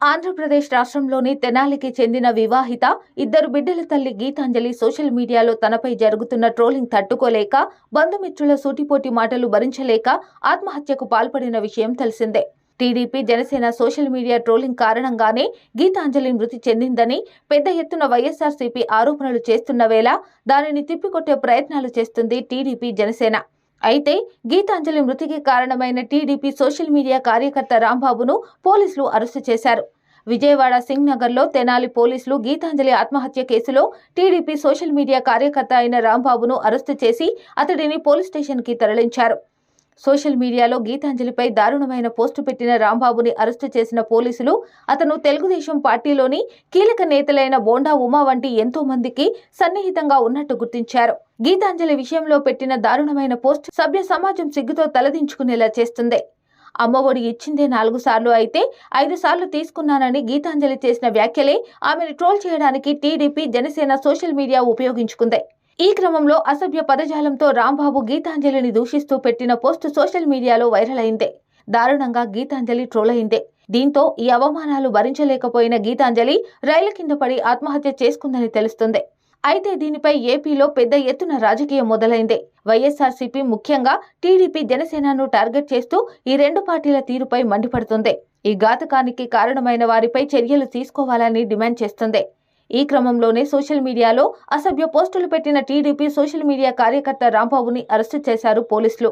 ఆంధ్రప్రదేశ్ రాష్ట్రంలోని తెనాలికి చెందిన వివాహిత ఇద్దరు బిడ్డల తల్లి గీతాంజలి సోషల్ మీడియాలో తనపై జరుగుతున్న ట్రోలింగ్ తట్టుకోలేక బంధుమిత్రుల సూటిపోటి మాటలు భరించలేక ఆత్మహత్యకు పాల్పడిన విషయం తెలిసిందే. TDP Janasena social media trolling కారణంగానే గీతాంజలి మృతి చెందిందని పెద్ద ఎత్తున వైఎస్ఆర్సీపీ ఆరోపణలు చేస్తున్న వేళ దానిని తిప్పికొట్టే ప్రయత్నాలు చేస్తుంది టీడీపీ జనసేన. అయితే గీతాంజలి మృతికి కారణమైన టీడీపీ సోషల్ మీడియా కార్యకర్త రాంబాబును పోలీసులు అరెస్టు చేశారు. విజయవాడ సింగ్ నగర్లో తెనాలి పోలీసులు గీతాంజలి ఆత్మహత్య కేసులో టీడీపీ సోషల్ మీడియా కార్యకర్త అయిన రాంబాబును అరెస్టు చేసి అతడిని పోలీస్ స్టేషన్కి తరలించారు. సోషల్ మీడియాలో గీతాంజలిపై దారుణమైన పోస్టు పెట్టిన రాంబాబుని అరెస్టు చేసిన పోలీసులు అతను తెలుగుదేశం పార్టీలోని కీలక నేతలైన బోండా ఉమా వంటి ఎంతో మందికి సన్నిహితంగా ఉన్నట్టు గుర్తించారు. గీతాంజలి విషయంలో పెట్టిన దారుణమైన పోస్ట్ సభ్య సమాజం సిగ్గుతో తలదించుకునేలా చేస్తుంది. అమ్మఒడి ఇచ్చిందే నాలుగు సార్లు అయితే ఐదు సార్లు తీసుకున్నానని గీతాంజలి చేసిన వ్యాఖ్యలే ఆమెను ట్రోల్ చేయడానికి టీడీపీ జనసేన సోషల్ మీడియా ఉపయోగించుకుంది. ఈ క్రమంలో అసభ్య పదజాలంతో రాంబాబు గీతాంజలిని దూషిస్తూ పెట్టిన పోస్ట్ సోషల్ మీడియాలో వైరల్ అయిందే. దారుణంగా గీతాంజలి ట్రోల్ అయిందే. దీంతో ఈ అవమానాలు భరించలేకపోయిన గీతాంజలి రైలు కింద పడి ఆత్మహత్య చేసుకుందని తెలుస్తుంది. అయితే దీనిపై ఏపీలో పెద్ద ఎత్తున రాజకీయం మొదలైంది. వైఎస్ఆర్సీపీ ముఖ్యంగా టీడీపీ జనసేనను టార్గెట్ చేస్తూ ఈ రెండు పార్టీల తీరుపై మండిపడుతుంది. ఈ ఘాతకానికి కారణమైన వారిపై చర్యలు తీసుకోవాలని డిమాండ్ చేస్తుంది. ఈ క్రమంలోనే సోషల్ మీడియాలో అసభ్య పోస్టులు పెట్టిన టీడీపీ సోషల్ మీడియా కార్యకర్త రాంబాబుని అరెస్టు చేశారు పోలీసులు.